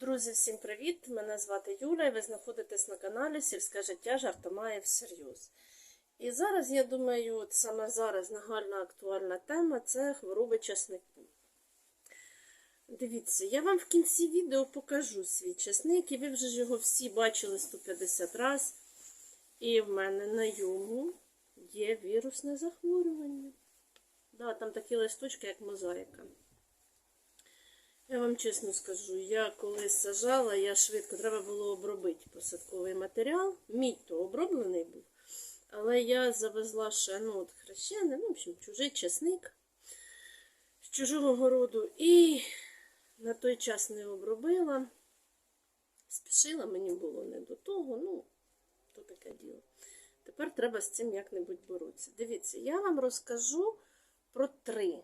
Друзі, всім привіт! Мене звати Юля і ви знаходитесь на каналі Сільське життя жартомає всерйоз. І зараз, я думаю, саме зараз нагальна актуальна тема це хвороби часнику. Дивіться, я вам в кінці відео покажу свій часник, і ви вже його всі бачили 150 разів. І в мене на йому є вірусне захворювання. Да, там такі листочки, як мозаїка. Я вам чесно скажу, я коли сажала, я швидко треба було обробити посадковий матеріал. Мій то оброблений був. Але я завезла ще ну, от хрещене, ну, в общем, чужий часник з чужого городу. І на той час не обробила. Спішила, мені було не до того, ну, то таке діло. Тепер треба з цим як-небудь боротися. Дивіться, я вам розкажу про три.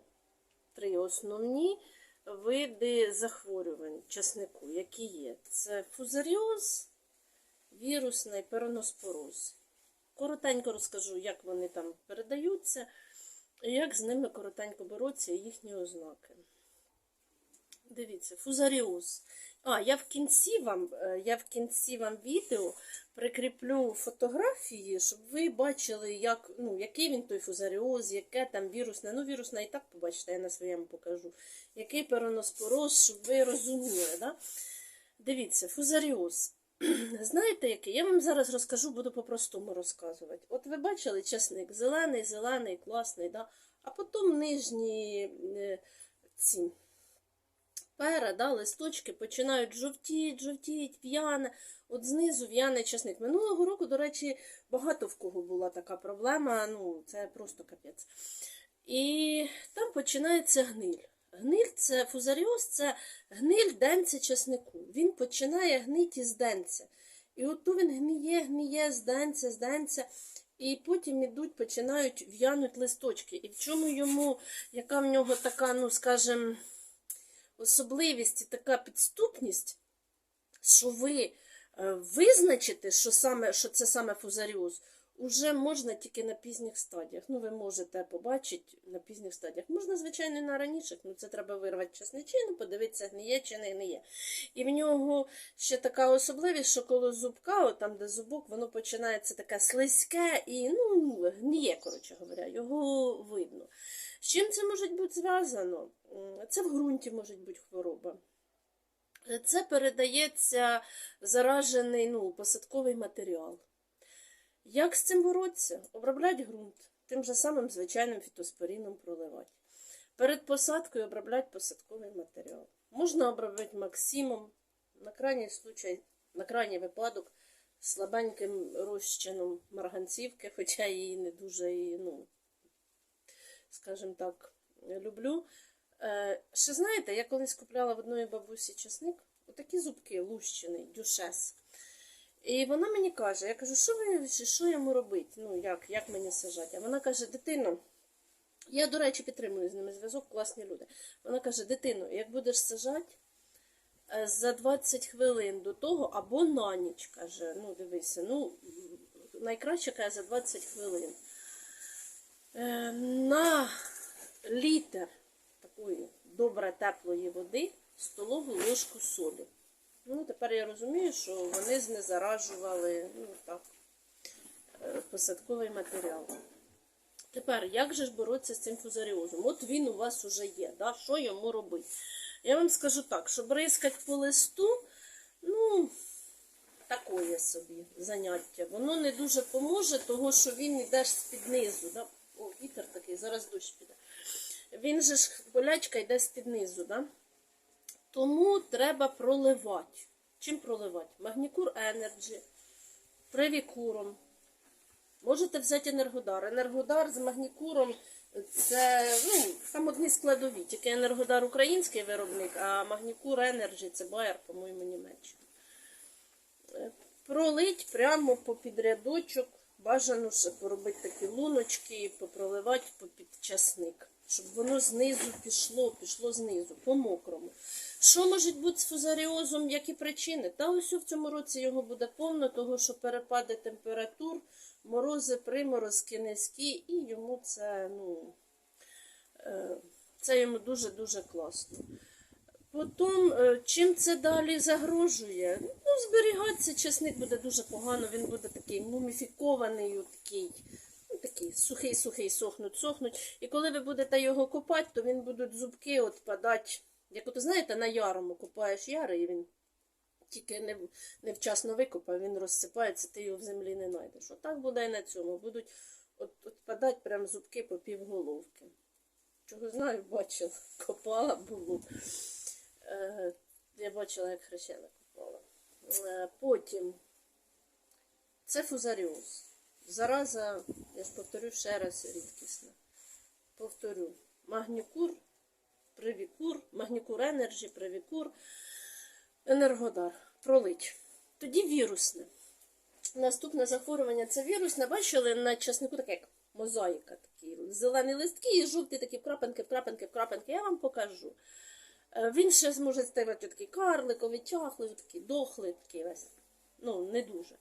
Три основні види захворювань часнику, які є. Це фузаріоз, вірусний пероноспороз. Коротенько розкажу, як вони там передаються, і як з ними коротенько боротися і їхні ознаки. Дивіться, фузаріоз. А, я в кінці вам, е, я в кінці вам відео прикріплю фотографії, щоб ви бачили, як, ну, який він той фузаріоз, яке там вірусне. Ну, вірусне і так побачите, я на своєму покажу. Який пероноспороз, щоб ви розуміли. Да? Дивіться, фузаріоз. Знаєте, який? Я вам зараз розкажу, буду по-простому розказувати. От ви бачили часник, зелений, зелений, класний, да? а потім нижні е, ці пера, да, листочки починають жовтіть, жовтіть, в'яне. От знизу в'яне часник. Минулого року, до речі, багато в кого була така проблема. Ну, це просто капець. І там починається гниль. Гниль це фузаріоз, це гниль денця часнику. Він починає гнити з денця. І от то він гниє, гниє з денця, з денця. І потім ідуть, починають в'януть листочки. І в чому йому, яка в нього така, ну, скажімо, особливість і така підступність, що ви е, визначите, що, саме, що це саме фузаріоз, уже можна тільки на пізніх стадіях. Ну, ви можете побачити на пізніх стадіях. Можна, звичайно, на раніших, ну це треба вирвати чесничину, подивитися, гниє чи не гниє. І в нього ще така особливість, що коли зубка, от там, де зубок, воно починається таке слизьке і ну, гниє, коротше говоря, його видно. З чим це може бути зв'язано? Це в ґрунті може бути хвороба. Це передається заражений ну, посадковий матеріал. Як з цим боротися? Обробляти ґрунт, тим же самим звичайним фітоспоріном проливати. Перед посадкою обробляти посадковий матеріал. Можна обробити максимум, на крайній случай, на крайній випадок, слабеньким розчином марганцівки, хоча її не дуже, ну, скажімо так, люблю. Е, ще знаєте, я колись купляла в одної бабусі чесник, отакі зубки лущений, дюшес. І вона мені каже, я кажу, що ви що йому робити? Ну, як, як мені сажати? А вона каже, дитино, я, до речі, підтримую з ними зв'язок, класні люди. Вона каже, дитино, як будеш сажати е, за 20 хвилин до того або на ніч, каже, ну дивися, ну, найкраще каже за 20 хвилин. Е, На літр такої добре теплої води столову ложку солі. Ну, тепер я розумію, що вони знезаражували ну, так, е, посадковий матеріал. Тепер, як же ж боротися з цим фузаріозом? От він у вас уже є, да? що йому робити? Я вам скажу так, що бризкать по листу, ну, такое собі заняття. Воно не дуже поможе, того що він йде ж з-під низу. Да? О, вітер такий, зараз дощ піде. Він же ж болячка йде з-під низу, да? Тому треба проливати. Чим проливати? Магнікур Energy, привікуром. Можете взяти енергодар. Енергодар з магнікуром це ну, там одні складові. Тільки енергодар український виробник, а магнікур Energy це Байер, по-моєму, Німеччина. Е, Пролить прямо попід рядочок. Бажано поробити такі луночки і попроливати попід часник, щоб воно знизу пішло, пішло знизу, по мокрому. Що може бути з фузаріозом, які причини? Та ось в цьому році його буде повно, того що перепади температур, морози, приморозки низькі, і йому це, ну, е, це йому дуже-дуже класно. Потім, е, чим це далі загрожує? Ну, зберігатися часник буде дуже погано, він буде такий муміфікований, такий, ну, такий сухий, сухий, сохнуть, сохнуть. І коли ви будете його копати, то він будуть зубки отпадати. Як от знаєте, на ярому копаєш яри, і він тільки не, невчасно викопав, він розсипається, ти його в землі не знайдеш. Отак буде і на цьому. Будуть от, отпадати прям зубки по півголовки. Чого знаю, бачила, копала було. Е, я бачила, як хрещена купала. Е, потім це фузаріоз. Зараза, я ж повторю ще раз рідкісна. Повторю, магнікур, привікур, магнікур енерджі, привікур, енергодар. Пролить. Тоді вірусне. Наступне захворювання це вірусне. Бачили на часнику таке як мозаїка. Такі зелені листки і жовті такі крапинки, крапинки, крапинки. Я вам покажу. Е, Він ще зможе ставати такий карликовий, тяхлий, такий дохлий, такий весь. Ну, не дуже.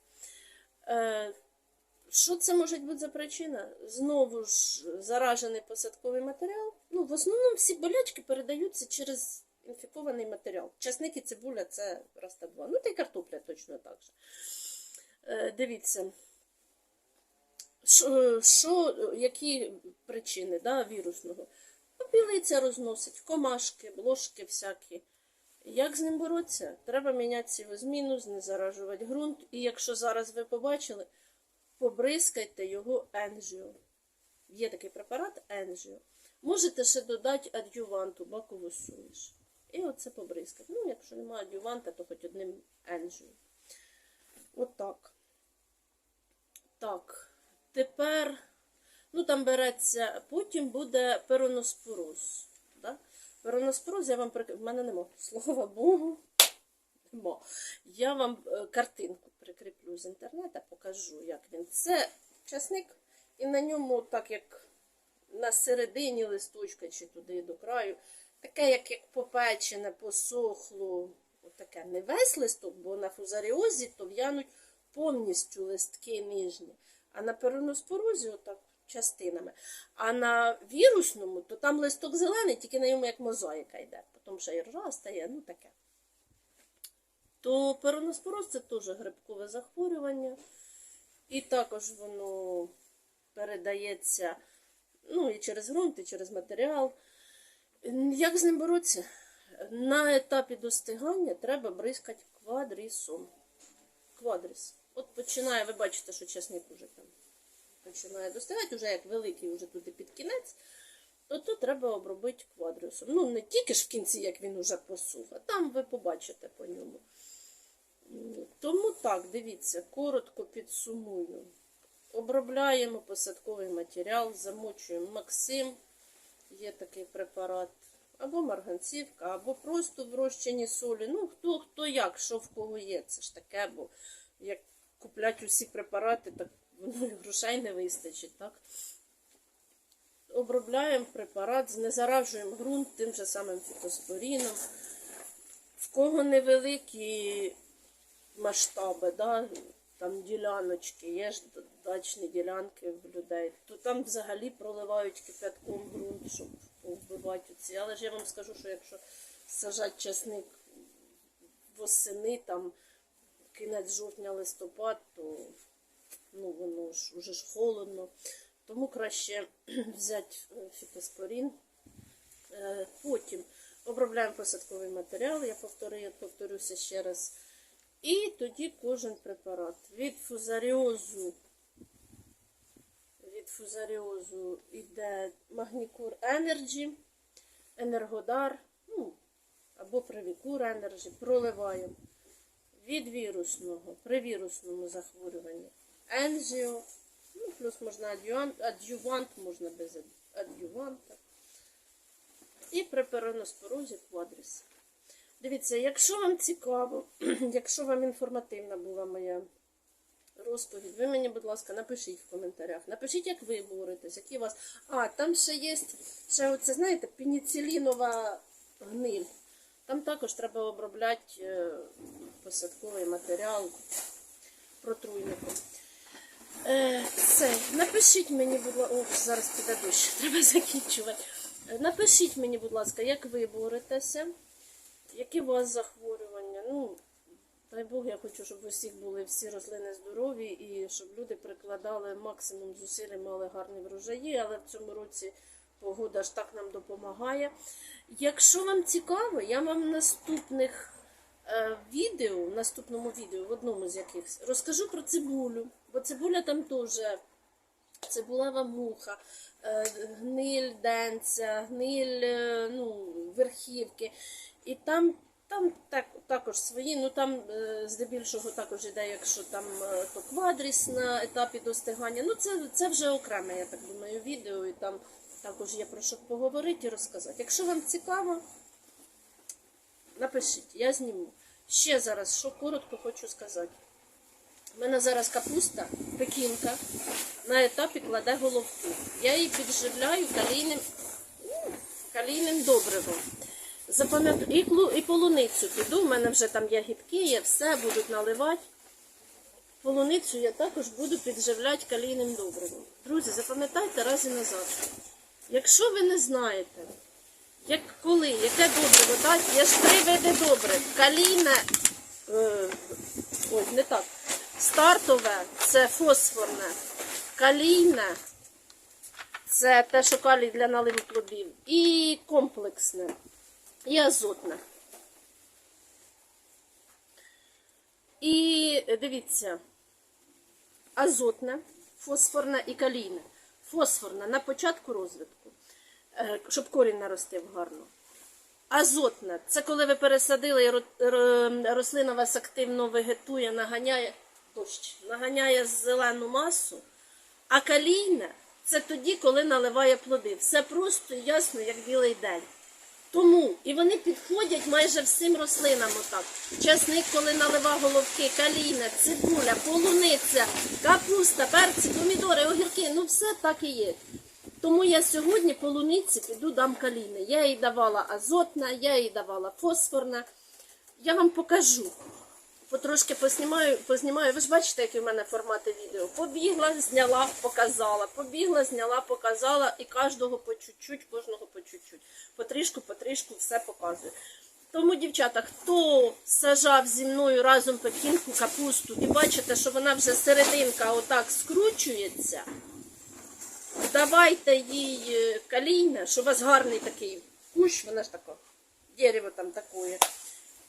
Що це може бути за причина? Знову ж заражений посадковий матеріал. Ну, в основному всі болячки передаються через інфікований матеріал. Часник і цибуля це раз та два. Ну, та й картопля точно так же. Е, Дивіться. Що, що, які причини да, вірусного? Попілиця розносить, комашки, блошки всякі. Як з ним боротися? Треба міняти сівозміну, знезаражувати ґрунт. І якщо зараз ви побачили, побризкайте його енжіо. Є такий препарат енжіо. Можете ще додати адюванту, бакову суміш. І оце побризкати. Ну, якщо немає адюванта, то хоч одним енжіо. Отак. Так. Тепер, ну там береться, потім буде пероноспороз. Да? Пероноспороз я вам прик... В мене нема, слава Богу. Нема. Я вам е, картинку прикріплю з інтернету, покажу, як він. Це часник, і на ньому, так як на середині листочка чи туди до краю, таке, як, як попечене, посохло. Отаке не весь листок, бо на фузаріозі то в'януть повністю листки нижні. А на пероноспорозі отак частинами. А на вірусному, то там листок зелений, тільки на ньому як мозаїка йде. Потім ще і ржа стає, ну таке. То пероноспороз це теж грибкове захворювання. І також воно передається ну, і через ґрунт, і через матеріал. Як з ним боротися? На етапі достигання треба бризкати квадрісом. Квадріс. От починає, ви бачите, що часник уже там починає достигати, вже як великий, вже туди під кінець, то тут треба обробити квадріусом. Ну, не тільки ж в кінці, як він уже посух, а там ви побачите по ньому. Тому так, дивіться, коротко підсумую. Обробляємо посадковий матеріал, замочуємо Максим, є такий препарат, або марганцівка, або просто в розчині солі. Ну, хто, хто як, що в кого є. Це ж таке, бо як куплять усі препарати, так і грошей не вистачить, так? Обробляємо препарат, знезаражуємо ґрунт тим же самим фітоспоріном. В кого невеликі масштаби, да? там діляночки, є ж дачні ділянки в людей, то там взагалі проливають кипятком ґрунт, щоб вбивати ці. Але ж я вам скажу, що якщо сажати часник восени, там кінець жовтня листопад, то ну, воно ж уже ж холодно. Тому краще взяти е, фітоспорін. Е, Потім обробляємо посадковий матеріал, я повторю, повторюся ще раз. І тоді кожен препарат. Від фузаріозу, від фузаріозу йде магнікур Energy, енергодар, ну, або привікур Energy, проливаємо. Від вірусного, при вірусному захворюванні енжіо, ну, плюс можна адювант, адювант можна без адюванта. І при пероноспорозі квадріс. Дивіться, якщо вам цікаво, якщо вам інформативна була моя розповідь, ви мені, будь ласка, напишіть в коментарях. Напишіть, як ви боретесь, які у вас. А, там ще є, ще оце, знаєте, пеніцилінова гниль. Там також треба обробляти е, посадковий матеріал протруйником. Це, напишіть мені, будь ласка, ох, зараз піде дощ, треба закінчувати. Е, Напишіть мені, будь ласка, як ви боретеся. Які у вас захворювання? Ну, дай Бог, я хочу, щоб у всіх були всі рослини здорові і щоб люди прикладали максимум зусиль мали гарні врожаї, але в цьому році погода ж так нам допомагає. Якщо вам цікаво, я вам наступних е, відео, в наступному відео, в одному з яких, розкажу про цибулю, бо цибуля там теж цибулева муха, е, гниль денця, гниль е, ну, верхівки. І там, там так, також свої, ну там е, здебільшого також іде, якщо там е, то квадріс на етапі достигання. Ну це, це вже окреме, я так думаю, відео, і там також є про що поговорити і розказати. Якщо вам цікаво, напишіть, я зніму. Ще зараз, що коротко хочу сказати. У мене зараз капуста, пекінка, на етапі кладе головку. Я її підживляю калійним, калійним добривом. Запам'ятаю, і, клу- і полуницю піду, в мене вже там ягідки є, все будуть наливати. Полуницю я також буду підживляти калійним добривом. Друзі, запам'ятайте раз і назад. Якщо ви не знаєте, як коли, яке добриво дати, є ж три види добрив. Калійне, е, ой, не так. Стартове це фосфорне, калійне це те, що калій для наливу плодів, і комплексне, і азотне. І дивіться, азотне, фосфорне і калійне. Фосфорне на початку розвитку, е, щоб корінь наростив гарно. Азотне це коли ви пересадили, рослина вас активно вегетує, наганяє дощ, наганяє зелену масу. А калійне це тоді, коли наливає плоди. Все просто і ясно, як білий день. Тому і вони підходять майже всім рослинам отак. Часник, коли налива головки, каліна, цибуля, полуниця, капуста, перці, помідори, огірки, ну все так і є. Тому я сьогодні полуниці піду дам каліни. Я їй давала азотна, я їй давала фосфорна. Я вам покажу. Потрошки поснімаю, познімаю. Ви ж бачите, які в мене формати відео. Побігла, зняла, показала. Побігла, зняла, показала. І кожного по чуть-чуть, кожного по чуть-чуть. Потрішку, потрішку все показую. Тому, дівчата, хто сажав зі мною разом пекінку, капусту, і бачите, що вона вже серединка отак скручується, давайте їй е, калійне, що у вас гарний такий кущ, вона ж така, дерево там таке.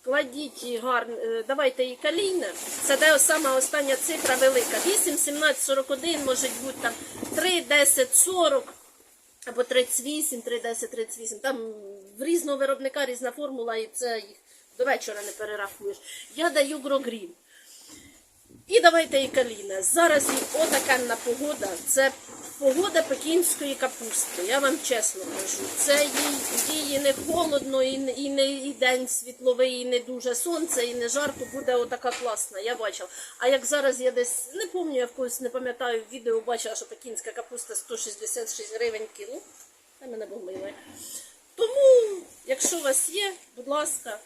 Кладіть гарно, е, давайте їй калійне. Це де сама остання цифра велика. 8, 17, 41, може бути там 3, 10, 40 або 38, 3, 10, 38. Там в різного виробника різна формула, і це їх до вечора не перерахуєш. Я даю грогрін. І давайте і каліна. Зараз і отакенна погода. Це погода пекінської капусти. Я вам чесно кажу. Це їй не холодно, і не, і не і день світловий, і не дуже сонце, і не жарко. Буде отака класна. Я бачила. А як зараз я десь не пам'ятаю, я в когось не пам'ятаю в відео бачила, що пекінська капуста 166 гривень кіло. Та мене Бог милує. Тому, якщо у вас є, будь ласка,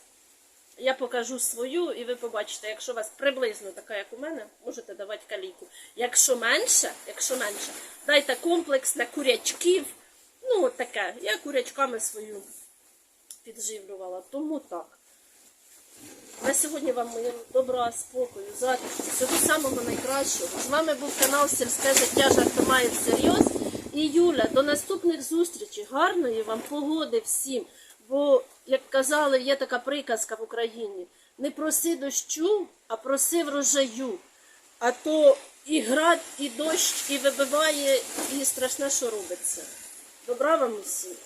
я покажу свою, і ви побачите, якщо у вас приблизно така, як у мене, можете давати калійку. Якщо менше, якщо менше, дайте комплекс на курячків. Ну, от таке. Я курячками свою підживлювала. Тому так. На сьогодні вам добра, спокою, затишку, всього самого найкращого. З вами був канал Сільське життя жартомає всерйоз. І Юля, до наступних зустрічей. Гарної вам погоди всім. Бо, як казали, є така приказка в Україні: не проси дощу, а проси врожаю. А то і град, і дощ, і вибиває, і страшне, що робиться. Добра вам усім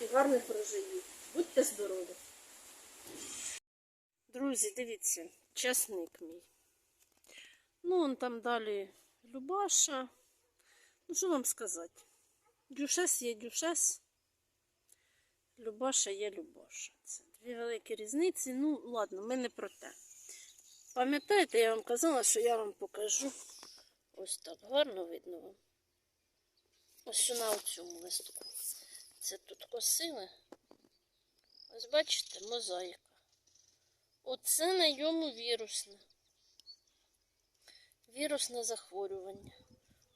і гарних врожаїв. Будьте здорові! Друзі, дивіться, часник мій. Ну, он там далі Любаша. Ну, що вам сказати? Дюшес є дюшес. Любаша є Любаша. Це дві великі різниці. Ну, ладно, ми не про те. Пам'ятаєте, я вам казала, що я вам покажу. Ось так гарно видно вам. Ось що на цьому листку. Це тут косили. Ось бачите, мозаїка. Оце на йому вірусне. Вірусне захворювання.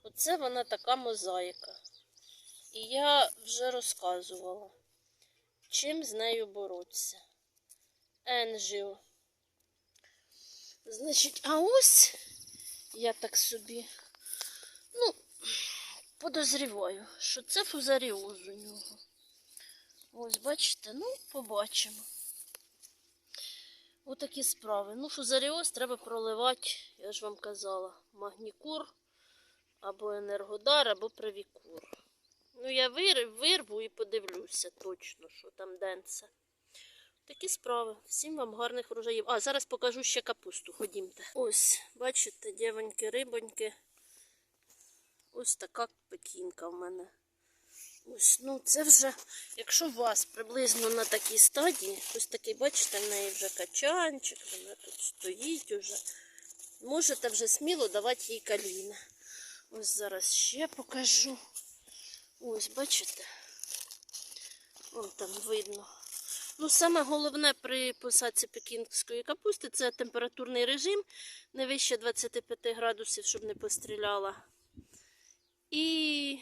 Оце вона така мозаїка. І я вже розказувала, чим з нею боротися. Енжіо. Значить, а ось я так собі, ну, подозріваю, що це фузаріоз у нього. Ось, бачите, ну, побачимо. Отакі справи. Ну, фузаріоз треба проливати, я ж вам казала, магнікур або енергодар, або привікур. Ну, я вир, вирву і подивлюся точно, що там денце. Такі справи. Всім вам гарних врожаїв. А, зараз покажу ще капусту. Ходімте. Ось, бачите, дівоньки, рибоньки. Ось така пекінка в мене. Ось, ну це вже, якщо у вас приблизно на такій стадії, ось такий, бачите, в неї вже качанчик, вона тут стоїть уже. Можете вже сміло давати їй каліна. Ось зараз ще покажу. Ось, бачите? Вон там видно. Ну, саме головне при посадці пекінської капусти це температурний режим, не вище 25 градусів, щоб не постріляла. І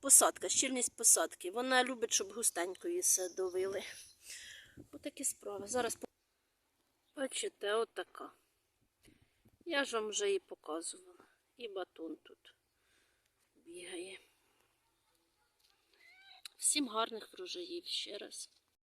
посадка, щільність посадки. Вона любить, щоб густенько її садовили. Отакі справи. Зараз бачите, отака. Я ж вам вже її показувала. І батон тут бігає. Всім гарних врожаїв ще раз.